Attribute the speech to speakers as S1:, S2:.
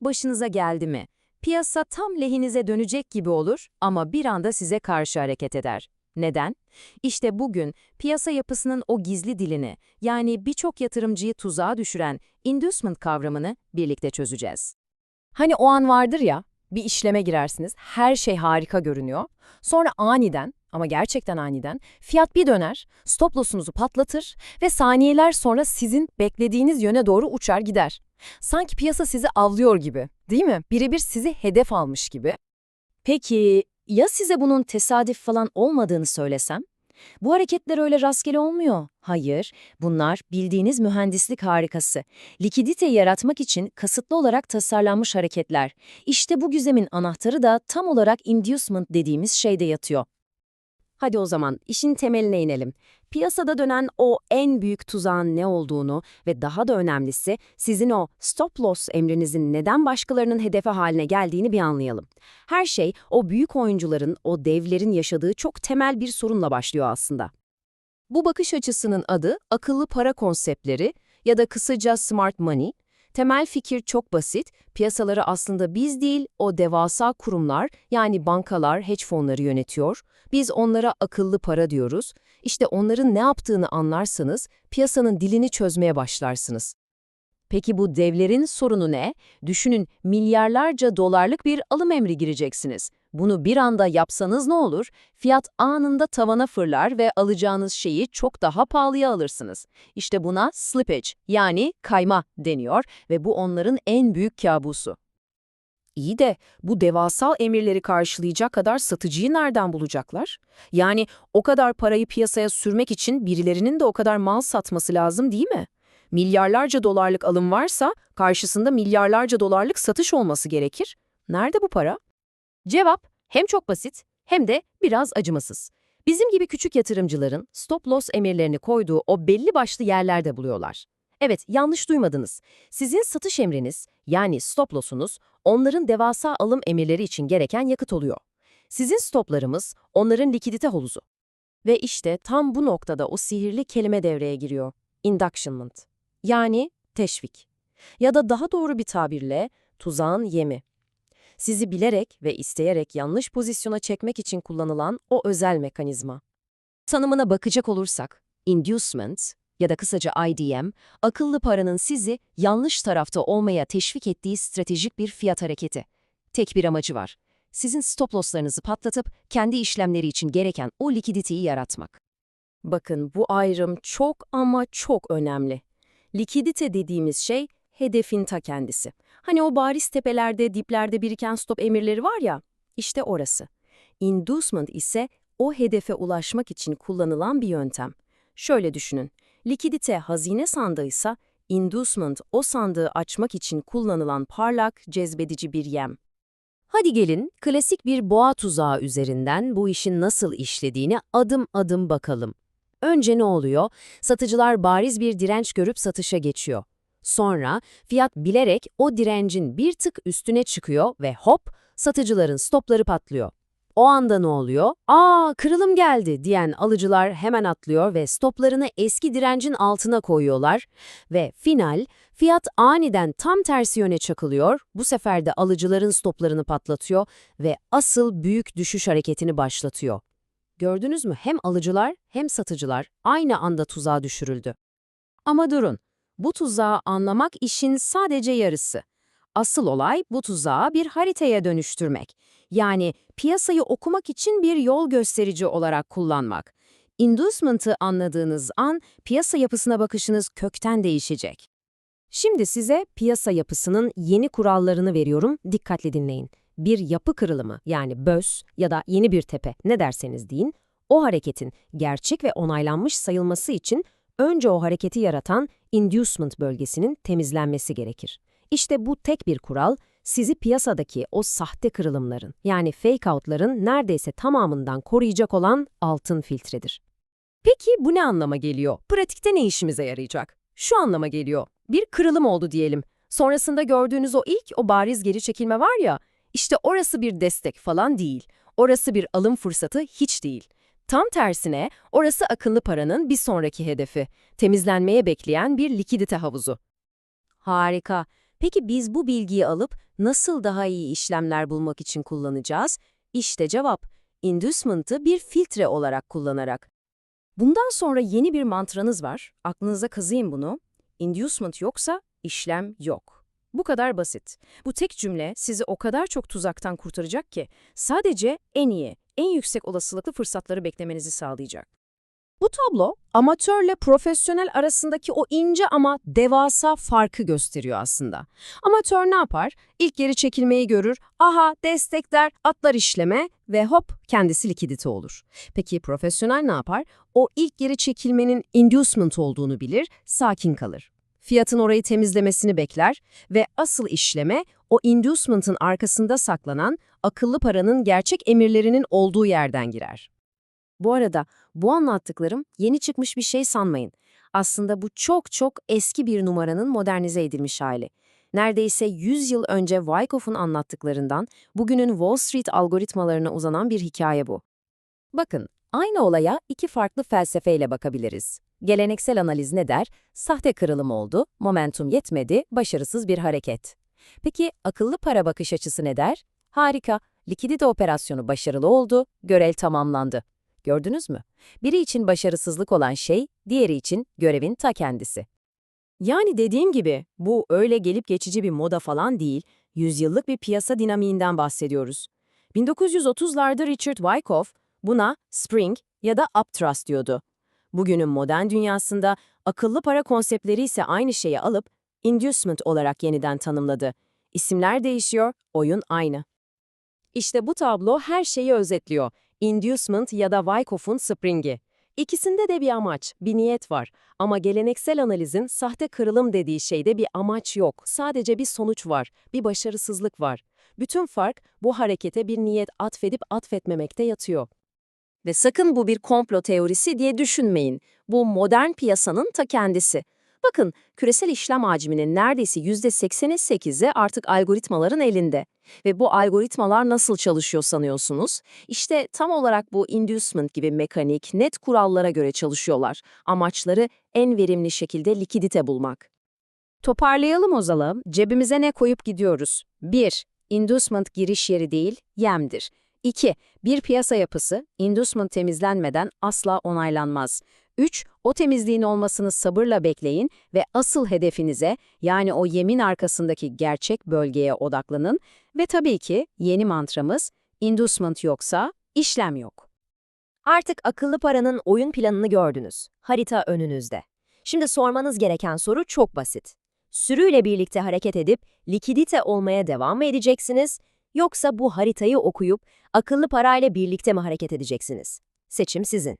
S1: başınıza geldi mi? Piyasa tam lehinize dönecek gibi olur ama bir anda size karşı hareket eder. Neden? İşte bugün piyasa yapısının o gizli dilini, yani birçok yatırımcıyı tuzağa düşüren inducement kavramını birlikte çözeceğiz.
S2: Hani o an vardır ya, bir işleme girersiniz, her şey harika görünüyor. Sonra aniden, ama gerçekten aniden, fiyat bir döner, stop loss'unuzu patlatır ve saniyeler sonra sizin beklediğiniz yöne doğru uçar gider. Sanki piyasa sizi avlıyor gibi, değil mi? Birebir sizi hedef almış gibi.
S3: Peki ya size bunun tesadüf falan olmadığını söylesem? Bu hareketler öyle rastgele olmuyor. Hayır, bunlar bildiğiniz mühendislik harikası. Likiditeyi yaratmak için kasıtlı olarak tasarlanmış hareketler. İşte bu güzemin anahtarı da tam olarak inducement dediğimiz şeyde yatıyor. Hadi o zaman işin temeline inelim. Piyasada dönen o en büyük tuzağın ne olduğunu ve daha da önemlisi sizin o stop loss emrinizin neden başkalarının hedefi haline geldiğini bir anlayalım. Her şey o büyük oyuncuların, o devlerin yaşadığı çok temel bir sorunla başlıyor aslında.
S2: Bu bakış açısının adı akıllı para konseptleri ya da kısaca smart money. Temel fikir çok basit. Piyasaları aslında biz değil, o devasa kurumlar yani bankalar, hedge fonları yönetiyor. Biz onlara akıllı para diyoruz. İşte onların ne yaptığını anlarsanız piyasanın dilini çözmeye başlarsınız.
S3: Peki bu devlerin sorunu ne? Düşünün milyarlarca dolarlık bir alım emri gireceksiniz. Bunu bir anda yapsanız ne olur? Fiyat anında tavana fırlar ve alacağınız şeyi çok daha pahalıya alırsınız. İşte buna slippage yani kayma deniyor ve bu onların en büyük kabusu.
S2: İyi de bu devasa emirleri karşılayacak kadar satıcıyı nereden bulacaklar? Yani o kadar parayı piyasaya sürmek için birilerinin de o kadar mal satması lazım değil mi? Milyarlarca dolarlık alım varsa karşısında milyarlarca dolarlık satış olması gerekir. Nerede bu para? Cevap hem çok basit hem de biraz acımasız. Bizim gibi küçük yatırımcıların stop loss emirlerini koyduğu o belli başlı yerlerde buluyorlar. Evet, yanlış duymadınız. Sizin satış emriniz, yani stop loss'unuz, onların devasa alım emirleri için gereken yakıt oluyor. Sizin stoplarımız, onların likidite havuzu. Ve işte tam bu noktada o sihirli kelime devreye giriyor. Inductionment. Yani teşvik. Ya da daha doğru bir tabirle, tuzağın yemi. Sizi bilerek ve isteyerek yanlış pozisyona çekmek için kullanılan o özel mekanizma. Tanımına bakacak olursak, inducement ya da kısaca IDM, akıllı paranın sizi yanlış tarafta olmaya teşvik ettiği stratejik bir fiyat hareketi. Tek bir amacı var. Sizin stop losslarınızı patlatıp kendi işlemleri için gereken o likiditeyi yaratmak. Bakın bu ayrım çok ama çok önemli. Likidite dediğimiz şey hedefin ta kendisi. Hani o bariz tepelerde, diplerde biriken stop emirleri var ya, işte orası. Inducement ise o hedefe ulaşmak için kullanılan bir yöntem. Şöyle düşünün, likidite hazine sandığıysa, inducement o sandığı açmak için kullanılan parlak, cezbedici bir yem. Hadi gelin, klasik bir boğa tuzağı üzerinden bu işin nasıl işlediğini adım adım bakalım. Önce ne oluyor? Satıcılar bariz bir direnç görüp satışa geçiyor. Sonra fiyat bilerek o direncin bir tık üstüne çıkıyor ve hop satıcıların stopları patlıyor. O anda ne oluyor? Aa kırılım geldi diyen alıcılar hemen atlıyor ve stoplarını eski direncin altına koyuyorlar ve final fiyat aniden tam tersi yöne çakılıyor. Bu sefer de alıcıların stoplarını patlatıyor ve asıl büyük düşüş hareketini başlatıyor. Gördünüz mü hem alıcılar hem satıcılar aynı anda tuzağa düşürüldü. Ama durun, bu tuzağı anlamak işin sadece yarısı. Asıl olay bu tuzağı bir haritaya dönüştürmek. Yani piyasayı okumak için bir yol gösterici olarak kullanmak. Inducement'ı anladığınız an piyasa yapısına bakışınız kökten değişecek. Şimdi size piyasa yapısının yeni kurallarını veriyorum, dikkatli dinleyin. Bir yapı kırılımı yani böz ya da yeni bir tepe ne derseniz deyin, o hareketin gerçek ve onaylanmış sayılması için önce o hareketi yaratan inducement bölgesinin temizlenmesi gerekir. İşte bu tek bir kural, sizi piyasadaki o sahte kırılımların yani fake out'ların neredeyse tamamından koruyacak olan altın filtredir. Peki bu ne anlama geliyor? Pratikte ne işimize yarayacak? Şu anlama geliyor. Bir kırılım oldu diyelim. Sonrasında gördüğünüz o ilk, o bariz geri çekilme var ya, işte orası bir destek falan değil. Orası bir alım fırsatı hiç değil. Tam tersine orası akıllı paranın bir sonraki hedefi, temizlenmeye bekleyen bir likidite havuzu. Harika.
S1: Peki biz bu bilgiyi alıp nasıl daha iyi işlemler bulmak için kullanacağız? İşte cevap, inducement'ı bir filtre olarak kullanarak. Bundan sonra yeni bir mantranız var. Aklınıza kazıyın bunu. Inducement yoksa işlem yok. Bu kadar basit. Bu tek cümle sizi o kadar çok tuzaktan kurtaracak ki sadece en iyi, en yüksek olasılıklı fırsatları beklemenizi sağlayacak. Bu tablo amatörle profesyonel arasındaki o ince ama devasa farkı gösteriyor aslında. Amatör ne yapar? İlk geri çekilmeyi görür, aha destekler, atlar işleme ve hop kendisi likidite olur. Peki profesyonel ne yapar? O ilk geri çekilmenin inducement olduğunu bilir, sakin kalır. Fiyatın orayı temizlemesini bekler ve asıl işleme o inducement'ın arkasında saklanan akıllı paranın gerçek emirlerinin olduğu yerden girer. Bu arada bu anlattıklarım yeni çıkmış bir şey sanmayın. Aslında bu çok çok eski bir numaranın modernize edilmiş hali. Neredeyse 100 yıl önce Wyckoff'un anlattıklarından bugünün Wall Street algoritmalarına uzanan bir hikaye bu. Bakın, aynı olaya iki farklı felsefeyle bakabiliriz. Geleneksel analiz ne der? Sahte kırılım oldu, momentum yetmedi, başarısız bir hareket. Peki akıllı para bakış açısı ne der? Harika, likidite operasyonu başarılı oldu, görev tamamlandı. Gördünüz mü? Biri için başarısızlık olan şey, diğeri için görevin ta kendisi. Yani dediğim gibi, bu öyle gelip geçici bir moda falan değil, yüzyıllık bir piyasa dinamiğinden bahsediyoruz. 1930'larda Richard Wyckoff buna spring ya da uptrust diyordu. Bugünün modern dünyasında akıllı para konseptleri ise aynı şeyi alıp inducement olarak yeniden tanımladı. İsimler değişiyor, oyun aynı. İşte bu tablo her şeyi özetliyor. Inducement ya da Wyckoff'un Spring'i. İkisinde de bir amaç, bir niyet var. Ama geleneksel analizin sahte kırılım dediği şeyde bir amaç yok. Sadece bir sonuç var, bir başarısızlık var. Bütün fark bu harekete bir niyet atfedip atfetmemekte yatıyor. Ve sakın bu bir komplo teorisi diye düşünmeyin. Bu modern piyasanın ta kendisi. Bakın, küresel işlem hacminin neredeyse %88'i artık algoritmaların elinde. Ve bu algoritmalar nasıl çalışıyor sanıyorsunuz? İşte tam olarak bu inducement gibi mekanik, net kurallara göre çalışıyorlar. Amaçları en verimli şekilde likidite bulmak. Toparlayalım o zaman. Cebimize ne koyup gidiyoruz? 1. Inducement giriş yeri değil, yemdir. 2. Bir piyasa yapısı, inducement temizlenmeden asla onaylanmaz. 3. O temizliğin olmasını sabırla bekleyin ve asıl hedefinize yani o yemin arkasındaki gerçek bölgeye odaklanın ve tabii ki yeni mantramız inducement yoksa işlem yok.
S4: Artık akıllı paranın oyun planını gördünüz. Harita önünüzde. Şimdi sormanız gereken soru çok basit. Sürüyle birlikte hareket edip likidite olmaya devam mı edeceksiniz yoksa bu haritayı okuyup akıllı parayla birlikte mi hareket edeceksiniz? Seçim sizin.